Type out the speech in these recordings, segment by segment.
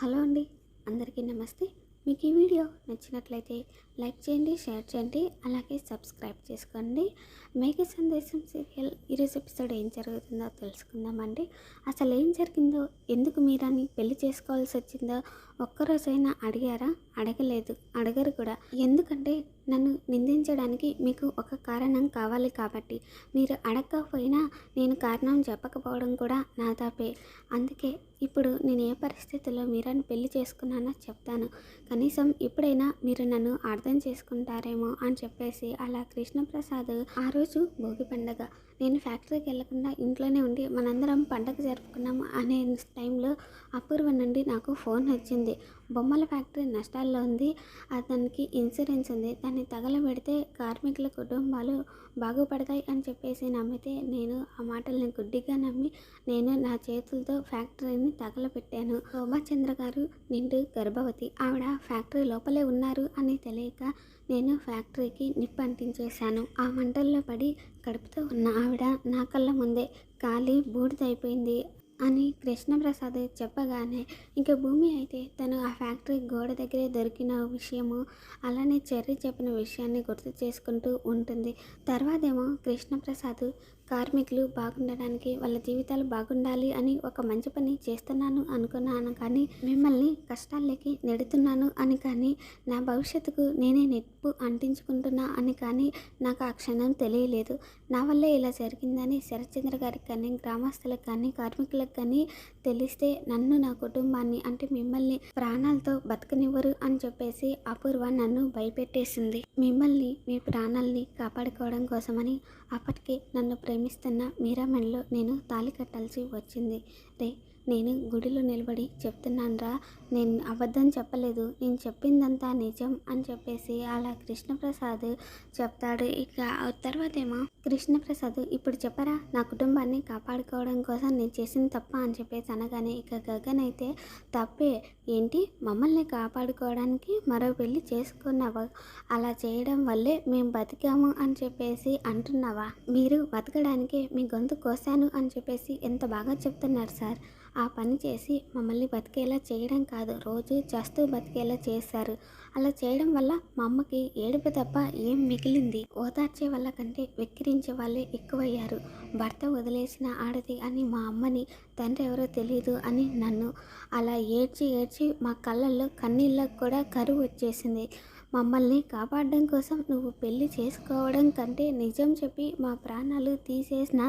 Hello అండి అందరికీ నమస్తే. మీకు ఈ వీడియో నచ్చినట్లయితే లైక్ చేయండి షేర్ చేయండి అలాగే సబ్స్క్రైబ్ చేసుకోండి. మేఘ సందేశం సీరియల్ ఈరోజు ఎపిసోడ్ ఏం జరుగుతుందో తెలుసుకుందామండి. అసలు ఏం జరిగిందో ఎందుకు మీరని పెళ్ళి చేసుకోవాల్సి వచ్చిందో ఒక్కరోజైనా అడిగారా? అడగలేదు. అడగరు కూడా. ఎందుకంటే నన్ను నిందించడానికి మీకు ఒక కారణం కావాలి కాబట్టి. మీరు అడగకపోయినా నేను కారణం చెప్పకపోవడం కూడా నా తప్పే. అందుకే ఇప్పుడు నేను ఏ పరిస్థితుల్లో మీరాని పెళ్ళి చేసుకున్నానో చెప్తాను. కనీసం ఇప్పుడైనా మీరు నన్ను అర్థం చేసుకుంటారేమో అని చెప్పేసి అలా కృష్ణప్రసాద్ ఆ రోజు భోగి పండగ. నేను ఫ్యాక్టరీకి వెళ్ళకుండా ఇంట్లోనే ఉండి మనందరం పండగ జరుపుకున్నాము అనే టైంలో అపూర్వ నుండి నాకు ఫోన్ వచ్చింది. బొమ్మల ఫ్యాక్టరీ నష్టాలు నష్టాల్లో ఉంది. అతనికి ఇన్సూరెన్స్ ఉంది. దాన్ని తగలబెడితే కార్మికుల కుటుంబాలు బాగుపడతాయి అని చెప్పేసి నమ్మితే నేను ఆ మాటల్ని గుడ్డిగా నమ్మి నేను నా చేతులతో ఫ్యాక్టరీని తగలబెట్టాను. శోభాచంద్ర గారు నిండు గర్భవతి. ఆవిడ ఫ్యాక్టరీ లోపలే ఉన్నారు అని తెలియక నేను ఫ్యాక్టరీకి నిప్పు అంటించేశాను. ఆ మంటల్లో పడి కడుపుతో ఉన్న ఆవిడ నా కళ్ళ ముందే కాలి బూడిదైపోయింది. అని కృష్ణప్రసాద్ చెప్పగానే ఇంకా భూమి అయితే తను ఆ ఫ్యాక్టరీ గోడ దగ్గరే దొరికిన విషయము అలానే చెర్రి చెప్పిన విషయాన్ని గుర్తు చేసుకుంటూ ఉంటుంది. తర్వాతేమో కృష్ణప్రసాద్ కార్మికులు బాగుండడానికి వాళ్ళ జీవితాలు బాగుండాలి అని ఒక మంచి పని చేస్తున్నాను అనుకున్నాను కానీ మిమ్మల్ని కష్టాల్లోకి నెడుతున్నాను అని కానీ నా భవిష్యత్తుకు నేనే నిప్పు అంటించుకుంటున్నా అని కానీ నాకు ఆ క్షణం తెలియలేదు. నా వల్లే ఇలా జరిగిందని శరత్చంద్ర గారికి కానీ గ్రామస్తులకు కానీ కార్మికులకు కానీ తెలిస్తే నన్ను నా కుటుంబాన్ని అంటే మిమ్మల్ని ప్రాణాలతో బతకనివ్వరు అని చెప్పేసి అపూర్వ నన్ను భయపెట్టేసింది. మిమ్మల్ని మీ ప్రాణాలని కాపాడుకోవడం కోసమని అప్పటికే నన్ను ప్రేమిస్తున్న మీరామెన్లో నేను తాళి కట్టాల్సి వచ్చింది. రే నేను గుడిలో నిలబడి చెప్తున్నానరా. నేను అబద్ధం చెప్పలేదు. నేను చెప్పిందంతా నిజం అని చెప్పేసి అలా కృష్ణప్రసాద్ చెప్తాడు. ఇక తర్వాత ఏమో కృష్ణప్రసాద్ ఇప్పుడు చెప్పరా నా కుటుంబాన్ని కాపాడుకోవడం కోసం నేను చేసింది తప్ప అని చెప్పేసి అనగానే ఇక గగన్ అయితే తప్పే. ఏంటి? మమ్మల్ని కాపాడుకోవడానికి మరో పెళ్ళి చేసుకున్నావా? అలా చేయడం వల్లే మేము బతికాము అని చెప్పేసి అంటున్నావా? మీరు బతకడానికే మీ గొంతు కోసాను అని చెప్పేసి ఎంత బాగా చెప్తున్నారు సార్? ఆ పని చేసి మమ్మల్ని బతికేలా చేయడం కాదు. రోజు చస్తూ బతికేలా చేశారు. అలా చేయడం వల్ల మా అమ్మకి ఏడుపు తప్ప ఏం మిగిలింది? ఓదార్చే వాళ్ళ కంటే వెక్కిరించే వాళ్ళే ఎక్కువయ్యారు. భర్త వదిలేసిన ఆడది అని మా అమ్మని తండ్రి ఎవరో తెలియదు అని నన్ను అలా ఏడ్చి ఏడ్చి మా కళ్ళల్లో కన్నీళ్ళకు కూడా కరువు వచ్చేసింది. మమ్మల్ని కాపాడడం కోసం నువ్వు పెళ్ళి చేసుకోవడం కంటే నిజం చెప్పి మా ప్రాణాలు తీసేసిన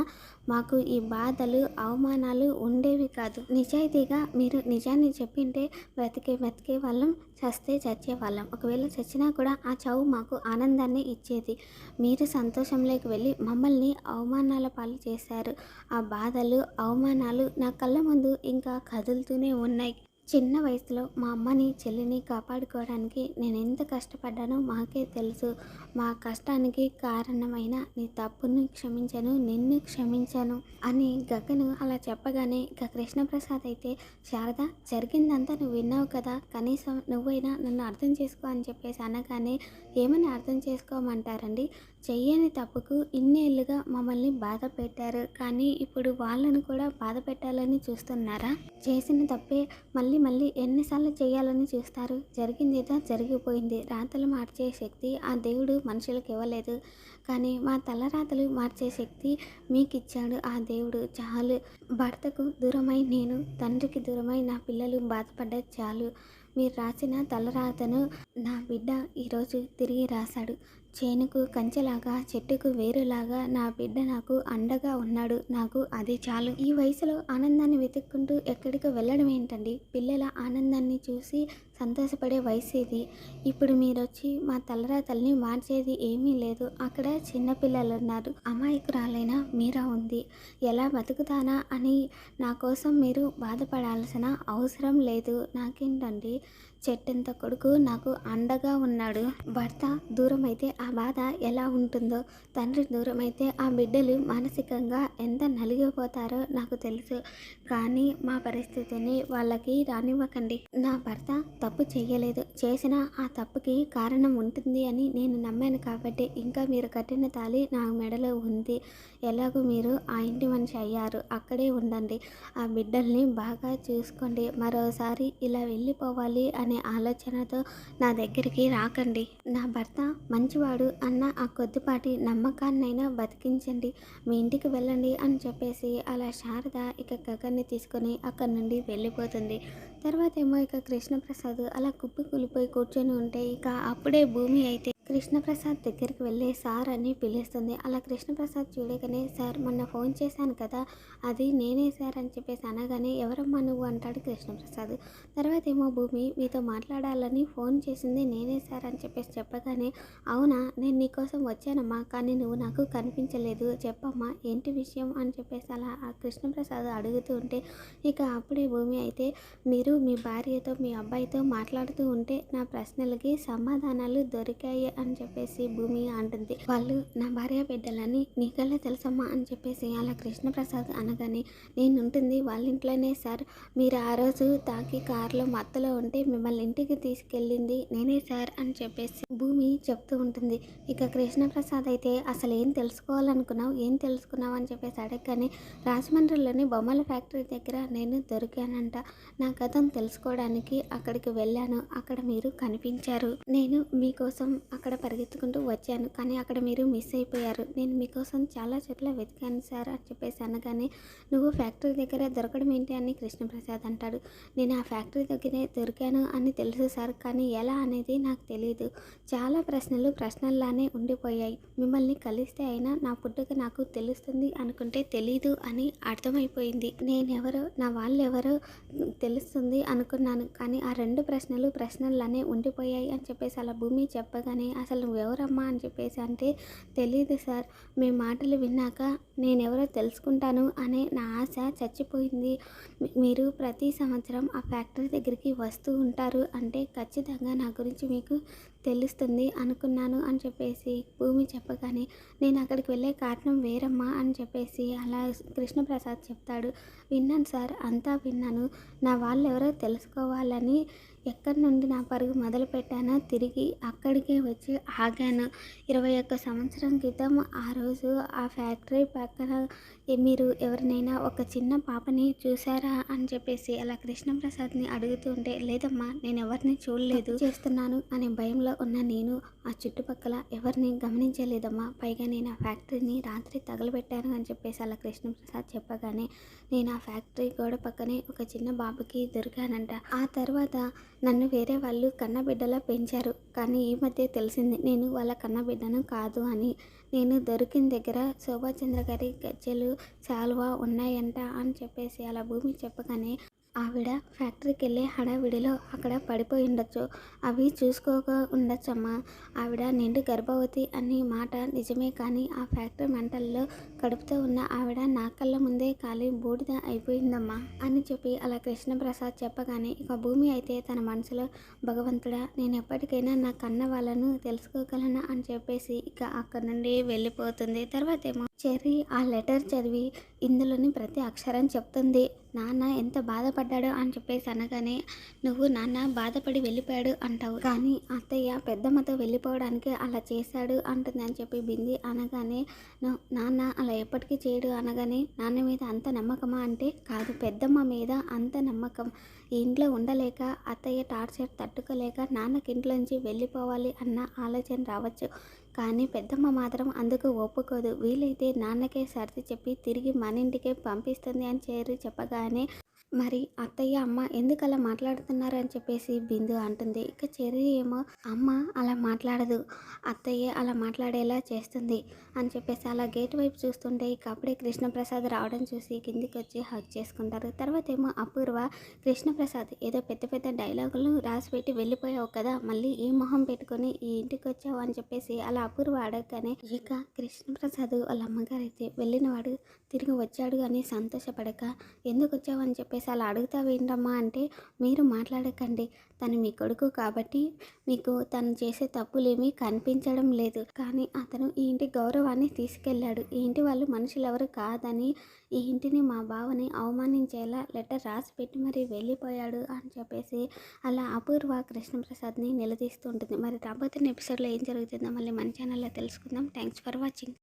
మాకు ఈ బాధలు అవమానాలు ఉండేవి కాదు. నిజాయితీగా మీరు నిజాన్ని చెప్పింటే బ్రతికే బ్రతికే వాళ్ళం చస్తే చచ్చే వాళ్ళం. ఒకవేళ చచ్చినా కూడా ఆ చావు మాకు ఆనందాన్ని ఇచ్చేది. మీరు సంతోషంలోకి వెళ్ళి మమ్మల్ని అవమానాల పాలు చేశారు. ఆ బాధలు అవమానాలు నా కళ్ళ ముందు ఇంకా కదులుతూనే ఉన్నాయి. చిన్న వయసులో మా అమ్మని చెల్లిని కాపాడుకోవడానికి నేను ఎంత కష్టపడ్డానో మాకే తెలుసు. మా కష్టానికి కారణమైన నీ తప్పును క్షమించను నిన్ను క్షమించను అని గగను అలా చెప్పగానే ఇక కృష్ణప్రసాద్ అయితే శారద జరిగిందంతా నువ్వు విన్నావు కదా కనీసం నువ్వైనా నన్ను అర్థం చేసుకో అని చెప్పేసి అనగానే ఏమని అర్థం చేసుకోమంటారండి? చెయ్యని తప్పుకు ఇన్నేళ్ళుగా మమ్మల్ని బాధ పెట్టారు. కానీ ఇప్పుడు వాళ్ళను కూడా బాధ పెట్టాలని చూస్తున్నారా? చేసిన తప్పే మళ్ళీ మళ్ళీ ఎన్నిసార్లు చేయాలని చూస్తారు. జరిగింది జరిగిపోయింది. రాతలు మార్చే శక్తి ఆ దేవుడు మనుషులకు ఇవ్వలేదు. కానీ మా తలరాతలు మార్చే శక్తి మీకు ఇచ్చాడు ఆ దేవుడు. చాలు. భర్తకు దూరమై నేను తండ్రికి దూరమై నా పిల్లలు బాధపడ్డ చాలు. మీరు రాసిన తలరాతను నా బిడ్డ ఈరోజు తిరిగి రాశాడు. చేనుకు కంచెలాగా చెట్టుకు వేరులాగా నా బిడ్డ నాకు అండగా ఉన్నాడు. నాకు అది చాలు. ఈ వయసులో ఆనందాన్ని వెతుక్కుంటూ ఎక్కడికి వెళ్ళడం ఏంటండి? పిల్లల ఆనందాన్ని చూసి సంతోషపడే వయసు ఇది ఇప్పుడు మీరు వచ్చి మా తలరాతల్ని మార్చేది ఏమీ లేదు. అక్కడ చిన్నపిల్లలు ఉన్నారు అమాయకురాలైన మీరా ఉంది. ఎలా బతుకుతానా అని నా కోసం మీరు బాధపడాల్సిన అవసరం లేదు. నాకేంటండి? చెట్టంత కొడుకు నాకు అండగా ఉన్నాడు. భర్త దూరం అయితే ఆ బాధ ఎలా ఉంటుందో తండ్రి దూరం అయితే ఆ బిడ్డలు మానసికంగా ఎంత నలిగిపోతారో నాకు తెలుసు. కానీ మా పరిస్థితిని వాళ్ళకి రానివ్వకండి. నా భర్త తప్పు చేయలేదు చేసిన ఆ తప్పుకి కారణం ఉంటుంది అని నేను నమ్మాను కాబట్టి ఇంకా మీరు కట్టిన తాళి నా మెడలో ఉంది. ఎలాగో మీరు ఆ ఇంటి మనిషి అయ్యారు. అక్కడే ఉండండి. ఆ బిడ్డల్ని బాగా చూసుకోండి. మరోసారి ఇలా వెళ్ళిపోవాలి అని అనే ఆలోచనతో నా దగ్గరికి రాకండి. నా భర్త మంచివాడు అన్న ఆ కొద్దిపాటి నమ్మకాన్నైనా బతికించండి. మీ ఇంటికి వెళ్ళండి అని చెప్పేసి అలా శారద ఇక గగన్ని తీసుకొని అక్కడి నుండి వెళ్ళిపోతుంది. తర్వాత ఏమో ఇక కృష్ణప్రసాద్ అలా కుప్పి కూలిపోయి కూర్చొని ఉంటే ఇక అప్పుడే భూమి అయితే కృష్ణప్రసాద్ దగ్గరికి వెళ్ళి సార్ అని పిలుస్తుంది. అలా కృష్ణప్రసాద్ చూడగానే సార్ మొన్న ఫోన్ చేశాను కదా అది నేనే సార్ అని చెప్పేసి అనగానే ఎవరమ్మా నువ్వు? అంటాడు కృష్ణప్రసాద్. తర్వాత ఏమో భూమి మీతో మాట్లాడాలని ఫోన్ చేసింది నేనే సార్ అని చెప్పేసి చెప్పగానే అవునా నేను నీకోసం వచ్చానమ్మా కానీ నువ్వు నాకు కనిపించలేదు చెప్పమ్మా ఏంటి విషయం? అని చెప్పేసి అలా ఆ కృష్ణప్రసాద్ అడుగుతూ ఉంటే ఇక అప్పుడే భూమి అయితే మీరు మీ భార్యతో మీ అబ్బాయితో మాట్లాడుతూ ఉంటే నా ప్రశ్నలకి సమాధానాలు దొరికాయి అని చెప్పేసి భూమి అంటుంది. వాళ్ళు నా భార్య బిడ్డలని నీకల్లా తెలుసమ్మా? అని చెప్పేసి అలా కృష్ణప్రసాద్ అనగానే నేను ఉంటుంది వాళ్ళ ఇంట్లోనే సార్. మీరు ఆ రోజు తాకి కారులో మత్తలో ఉంటే మిమ్మల్ని ఇంటికి తీసుకెళ్ళింది నేనే సార్ అని చెప్పేసి భూమి చెప్తూ ఉంటుంది. ఇక కృష్ణప్రసాద్ అయితే అసలు ఏం తెలుసుకోవాలనుకున్నావు? ఏం తెలుసుకున్నావు? అని చెప్పేసి అడగగానే రాజమండ్రిలోని బొమ్మల ఫ్యాక్టరీ దగ్గర నేను దొరికానంట. నా గతం తెలుసుకోవడానికి అక్కడికి వెళ్ళాను. అక్కడ మీరు కనిపించారు. నేను మీకోసం అక్కడ అక్కడ పరిగెత్తుకుంటూ వచ్చాను. కానీ అక్కడ మీరు మిస్ అయిపోయారు. నేను మీకోసం చాలా చోట్ల వెతికాను సార్ అని చెప్పేసి అనగానే నువ్వు ఫ్యాక్టరీ దగ్గర దొరకడం ఏంటి అని కృష్ణప్రసాద్ అంటాడు. నేను ఆ ఫ్యాక్టరీ దగ్గరే దొరికాను అని తెలుసు సార్. కానీ ఎలా అనేది నాకు తెలియదు చాలా ప్రశ్నలు ప్రశ్నల్లానే ఉండిపోయాయి. మిమ్మల్ని కలిస్తే అయినా నా పుట్టుక నాకు తెలుస్తుంది అనుకుంటే తెలీదు అని అర్థమైపోయింది. నేనెవరో నా వాళ్ళెవరో తెలుస్తుంది అనుకున్నాను. కానీ ఆ రెండు ప్రశ్నలు ప్రశ్నల్లానే ఉండిపోయాయి అని చెప్పేసి అలా భూమి చెప్పగానే అసలు నువ్వెవరమ్మా అని చెప్పేసి అంటే తెలియదు సార్. మీ మాటలు విన్నాక నేనెవరో తెలుసుకుంటాను అనే నా ఆశ చచ్చిపోయింది. మీరు ప్రతి సంవత్సరం ఆ ఫ్యాక్టరీ దగ్గరికి వస్తూ ఉంటారు అంటే ఖచ్చితంగా నా గురించి మీకు తెలుస్తుంది అనుకున్నాను అని చెప్పేసి భూమి చెప్పగానే నేను అక్కడికి వెళ్ళే కారణం వేరమ్మా అని చెప్పేసి అలా కృష్ణప్రసాద్ చెప్తాడు. విన్నాను సార్ అంతా విన్నాను. నా వాళ్ళు ఎవరో తెలుసుకోవాలని ఎక్కడి నుండి నా పరుగు మొదలు పెట్టానో తిరిగి అక్కడికే వచ్చి ఆగాను. ఇరవై ఒక్క సంవత్సరం క్రితం ఆ రోజు ఆ ఫ్యాక్టరీ పక్కన మీరు ఎవరినైనా ఒక చిన్న పాపని చూసారా అని చెప్పేసి అలా కృష్ణప్రసాద్ని అడుగుతూ ఉంటే లేదమ్మా నేను ఎవరిని చూడలేదు. చేస్తున్నాను అనే భయంలో ఉన్న నేను ఆ చుట్టుపక్కల ఎవరిని గమనించలేదమ్మా. పైగా నేను ఆ ఫ్యాక్టరీని రాత్రి తగలబెట్టాను అని చెప్పేసి అలా కృష్ణప్రసాద్ చెప్పగానే నేను ఆ ఫ్యాక్టరీ గోడ పక్కనే ఒక చిన్న బాబుకి దొరికానంట. ఆ తర్వాత నన్ను వేరే వాళ్ళు కన్నబిడ్డలా పెంచారు. కానీ ఈ మధ్య తెలిసింది నేను వాళ్ళ కన్నబిడ్డను కాదు అని. నేను దొరికిన దగ్గర శోభాచంద్ర గారి గజ్జెలు శాలువా ఉన్నాయంట అని చెప్పేసి అలా భూమి చెప్పగానే ఆవిడ ఫ్యాక్టరీకి వెళ్ళే హడావిడిలో అక్కడ పడిపోయి ఉండొచ్చు. అవి చూసుకోక ఉండొచ్చమ్మా. ఆవిడ నిండు గర్భవతి అనే మాట నిజమే కానీ ఆ ఫ్యాక్టరీ మంటల్లో కడుపుతో ఉన్న ఆవిడ నా కళ్ళ ముందే కాలి బూడిద అయిపోయిందమ్మా అని చెప్పి అలా కృష్ణప్రసాద్ చెప్పగానే ఇక భూమి అయితే తన మనసులో భగవంతుడా నేను ఎప్పటికైనా నా కన్న వాళ్ళను తెలుసుకోగలనా? అని చెప్పేసి ఇక అక్కడ నుండి వెళ్ళిపోతుంది. తర్వాత ఏమో చెర్రీ ఆ లెటర్ చదివి ఇందులోని ప్రతి అక్షరం చెప్తుంది. నాన్న ఎంత బాధపడ్డాడు అని చెప్పేసి అనగానే నువ్వు నాన్న బాధపడి వెళ్ళిపోయాడు అంటావు. కానీ అత్తయ్య పెద్దమ్మతో వెళ్ళిపోవడానికి అలా చేశాడు అంటుంది అని చెప్పి బింది అనగానే నాన్న అలా ఎప్పటికీ చేయడు అనగానే నాన్న మీద అంత నమ్మకమా? అంటే కాదు పెద్దమ్మ మీద అంత నమ్మకం. ఇంట్లో ఉండలేక అత్తయ్య టార్చర్ తట్టుకోలేక నాన్నకి ఇంట్లోంచి వెళ్ళిపోవాలి అన్న ఆలోచన రావచ్చు. కానీ పెద్దమ్మ మాత్రం అందుకు ఒప్పుకోదు. వీలైతే నాన్నకే సర్ది చెప్పి తిరిగి మన ఇంటికే పంపిస్తుంది అని చేరి చెప్పగానే మరి అత్తయ్య అమ్మ ఎందుకు అలా మాట్లాడుతున్నారు అని చెప్పేసి బిందు అంటుంది. ఇక చెర్రి ఏమో అమ్మ అలా మాట్లాడదు. అత్తయ్య అలా మాట్లాడేలా చేస్తుంది అని చెప్పేసి అలా గేట్ వైపు చూస్తుంటే ఇక అప్పుడే కృష్ణప్రసాద్ రావడం చూసి కిందికి వచ్చి హక్ చేసుకుంటారు. తర్వాత ఏమో అపూర్వ కృష్ణప్రసాద్ ఏదో పెద్ద పెద్ద డైలాగులు రాసి పెట్టి వెళ్ళిపోయావు కదా మళ్ళీ ఈ మొహం పెట్టుకొని ఈ ఇంటికి వచ్చావు అని చెప్పేసి అలా అపూర్వ అడగగానే ఇక కృష్ణప్రసాద్ వాళ్ళ అమ్మగారు అయితే వెళ్ళినవాడు తిరిగి వచ్చాడు అని సంతోషపడక ఎందుకు వచ్చావు అని చెప్పేసి చెప్పేసి అలా అడుగుతావేంటమ్మా అంటే మీరు మాట్లాడకండి. తను మీ కొడుకు కాబట్టి మీకు తను చేసే తప్పులేమీ కనిపించడం లేదు. కానీ అతను ఈ ఇంటి గౌరవాన్ని తీసుకెళ్ళాడు. ఈ ఇంటి వాళ్ళు మనుషులు ఎవరు కాదని ఈ ఇంటిని మా బావని అవమానించేలా లెటర్ రాసి పెట్టి మరి వెళ్ళిపోయాడు అని చెప్పేసి అలా అపూర్వ కృష్ణప్రసాద్ని నిలదీస్తూ ఉంటుంది. మరి రాబోతున్న ఎపిసోడ్లో ఏం జరుగుతుందో మళ్ళీ మన ఛానల్లో తెలుసుకుందాం. Thanks for watching.